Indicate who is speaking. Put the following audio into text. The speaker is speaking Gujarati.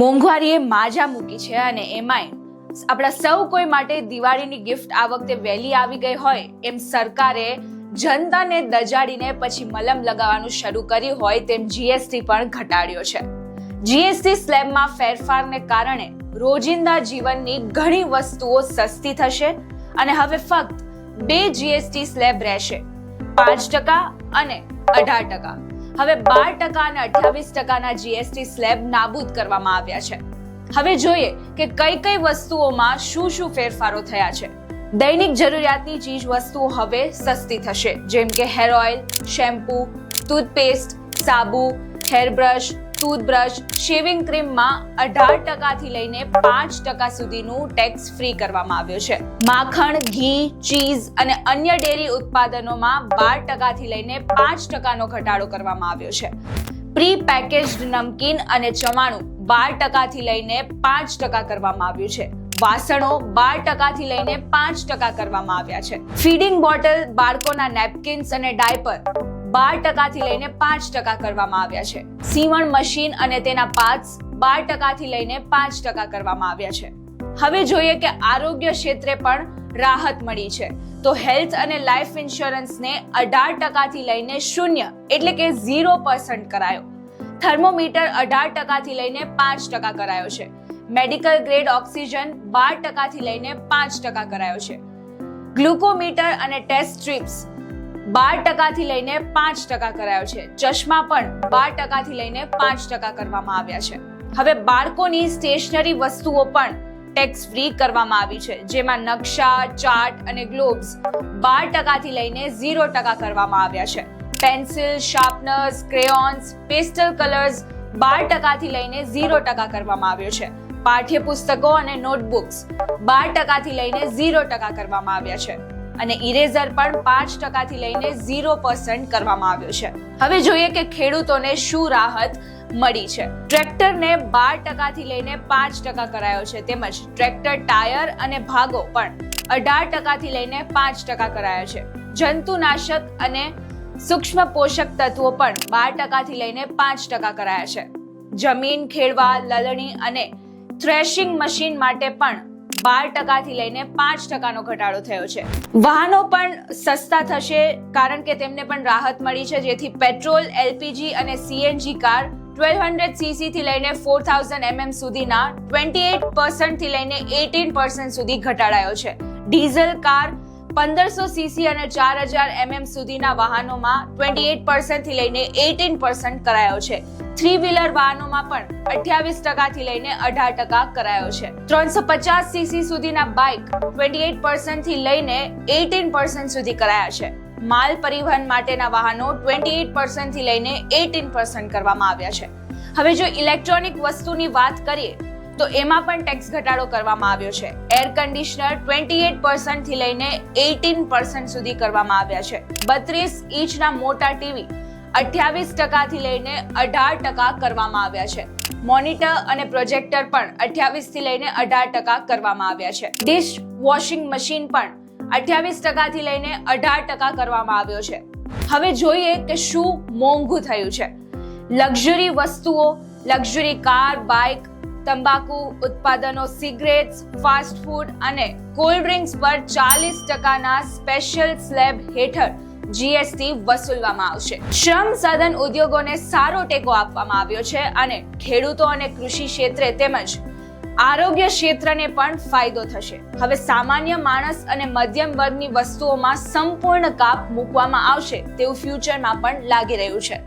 Speaker 1: મોંઘવારીએ માજા મૂકી છે અને એમાંય આપણા સૌ કોઈ માટે દિવાળીની ગિફ્ટ આ વખતે વહેલી આવી ગઈ હોય એમ સરકારે જનતાને દજાડીને પછી મલમ લગાવવાનું શરૂ કર્યું હોય તેમ જીએસટી પણ ઘટાડ્યો છે. જીએસટી સ્લેબમાં ફેરફારને કારણે રોજિંદા જીવનની ઘણી વસ્તુઓ સસ્તી થશે અને હવે ફક્ત બે જીએસટી સ્લેબ રહેશે. પાંચ ટકા અને અઢાર ટકા. હવે બાર ટકા અને અઠ્યાવીસ ટકાના જીએસટી સ્લેબ નાબૂદ કરવામાં આવ્યા છે. હવે જોઈએ કે કઈ કઈ વસ્તુઓમાં શું શું ફેરફારો થયા છે. દૈનિક જરૂરિયાતની ચીજ વસ્તુઓ હવે સસ્તી થશે, જેમ કે હેર ઓઇલ, શેમ્પૂ, ટૂથપેસ્ટ, સાબુ, હેરબ્રશ ટૂથબ્રશ શેવિંગ ક્રીમમાં અઢાર ટકાથી લઈને પાંચ ટકા સુધીનું ટેક્સ ફ્રી કરવામાં આવ્યો છે. માખણ, ઘી ચીઝ અને અન્ય ડેરી ઉત્પાદનોમાં બાર ટકાથી લઈને પાંચ ટકાનો ઘટાડો કરવામાં આવ્યો છે. પ્રી પેકેજ્ડ નમકીન અને ચવાણું બાર ટકાથી લઈને પાંચ ટકા કરવામાં આવ્યું છે. વાસણો બાર ટકાથી લઈને પાંચ ટકા કરવામાં આવ્યા છે. ફીડિંગ બોટલ બાળકોના નેપકિન્સ અને ડાયપર બાર ટકાથી લઈને પાંચ ટકા કરવામાં આવ્યા છે. સીવણ મશીન અને તેના પાર્ટ્સ બાર ટકાથી લઈને પાંચ ટકા કરવામાં આવ્યા છે. હવે જોઈએ કે આરોગ્ય ક્ષેત્રે પણ રાહત મળી છે. તો હેલ્થ અને લાઈફ ઇન્સ્યોરન્સને અઢાર ટકાથી લઈને શૂન્ય એટલે કે ઝીરો પર્સન્ટ કરાયો. થર્મોમીટર અઢાર ટકાથી લઈને પાંચ ટકા કરાયો છે. મેડિકલ ગ્રેડ ઓક્સિજન બાર ટકાથી લઈને પાંચ ટકા કરાયો છે. ગ્લુકોમીટર અને ટેસ્ટ સ્ટ્રીપ્સ બાર ટકાથી લઈને પાંચ ટકા કરાયો છે. ચશ્મા પણ બાર ટકાથી લઈને પાંચ ટકા કરવામાં આવ્યા છે. હવે બાળકોની સ્ટેશનરી વસ્તુઓ પણ ટેક્સ ફ્રી કરવામાં આવી છે. જેમાં નકશા, ચાર્ટ અને ગ્લોબ્સ બાર ટકાથી લઈને ઝીરો ટકા કરવામાં આવ્યા છે. Pencil sharpeners crayons pastel colours બાર ટકાથી લઈને ઝીરો ટકા કરવામાં આવ્યો છે. પાઠ્યપુસ્તકો અને નોટબુક્સ બાર ટકાથી લઈને ઝીરો ટકા કરવામાં આવ્યા છે. અને ઇરેઝર પણ પાંચ ટકાથી લઈને ઝીરો પર્સન્ટ કરવામાં આવ્યો છે. હવે જોઈએ કે ખેડૂતોને શું રાહત મળી છે. ટ્રેક્ટરને બાર ટકાથી લઈને પાંચ ટકા કરાયો છે. તેમજ ટ્રેક્ટર, ટાયર અને ભાગો પણ અઢાર ટકાથી લઈને પાંચ ટકા કરાયો છે. જંતુનાશક અને સૂક્ષ્મ પોષક તત્વો પણ બાર ટકાથી લઈને પાંચ ટકા કરાયા છે. જમીન ખેડવા, લલણી અને થ્રેશિંગ મશીન માટે પણ બાર ટકાથી લઈને પાંચ ટકાનો ઘટાડો થયો છે. વાહનો પણ સસ્તા થશે કારણ કે તેમને પણ રાહત મળી છે, જેથી પેટ્રોલ, એલપીજી અને CNG car twelve hundred CC થી લઈને ફોર થાઉઝન્ડ એમએમ સુધીના ટ્વેન્ટી એટ પર્સન્ટથી લઈને એટીન પર્સન્ટ સુધી ઘટાડાયો છે. ડીઝલ કાર પંદરસો સીસી અને ચાર હજાર એમએમ સુધીના વાહનોમાં ટ્વેન્ટી એટ પર્સન્ટથી લઈને એટીન પર્સન્ટ કરાયો છે. થ્રી વ્હીલર વાહનોમાં પણ અઠ્યાવીસ ટકાથી લઈને અઢાર ટકા કરાયો છે. ત્રણસો પચાસ સીસી સુધીના બાઇક ટ્વેન્ટી એટ પર્સન્ટથી લઈને એટીન પર્સન્ટ સુધી કરાયા છે. માલ પરિવહન માટેના વાહનો ટ્વેન્ટી એટ પર્સન્ટથી લઈને એટીન પર્સન્ટ કરવામાં આવ્યા છે. હવે જો ઇલેક્ટ્રોનિક વસ્તુની વાત કરીએ તો એમાં પણ ટેક્સ ઘટાડો કરવામાં આવ્યો છે. એર કન્ડિશનર ટ્વેન્ટી એટ પર્સન્ટથી લઈને એટીન પર્સન્ટ સુધી કરવામાં આવ્યા છે. બત્રીસ ઇંચના મોટા ટીવી અઠ્યાવીસ ટકાથી લઈને અઢાર ટકા કરવામાં આવ્યા છે. મોનિટર અને પ્રોજેક્ટર પણ અઠ્યાવીસથી લઈને અઢાર ટકા કરવામાં આવ્યા છે. ડિશ વોશિંગ મશીન પણ અઠ્યાવીસ ટકાથી લઈને અઢાર ટકા કરવામાં આવ્યો છે. હવે જોઈએ કે શું મોંઘું થયું છે. લક્ઝરી વસ્તુઓ લક્ઝરી કાર બાઇક તંબાકુ ઉત્પાદનો સિગરેટ્સ, ફાસ્ટ ફૂડ અને કોલ્ડ ડ્રિંક્સ પર ચાલીસ ટકાના સ્પેશિયલ સ્લેબ હેઠળ જીએસટી વસૂલવામાં આવશે. શ્રમ સાધન ઉદ્યોગોને સારો ટેકો આપવામાં આવ્યો છે અને ખેડૂતો અને કૃષિ ક્ષેત્રે તેમજ આરોગ્ય ક્ષેત્રને પણ ફાયદો થશે. હવે સામાન્ય માણસ અને મધ્યમ વર્ગની વસ્તુઓમાં સંપૂર્ણ કાપ મૂકવામાં આવશે તેવું ફ્યુચરમાં પણ લાગી રહ્યું છે.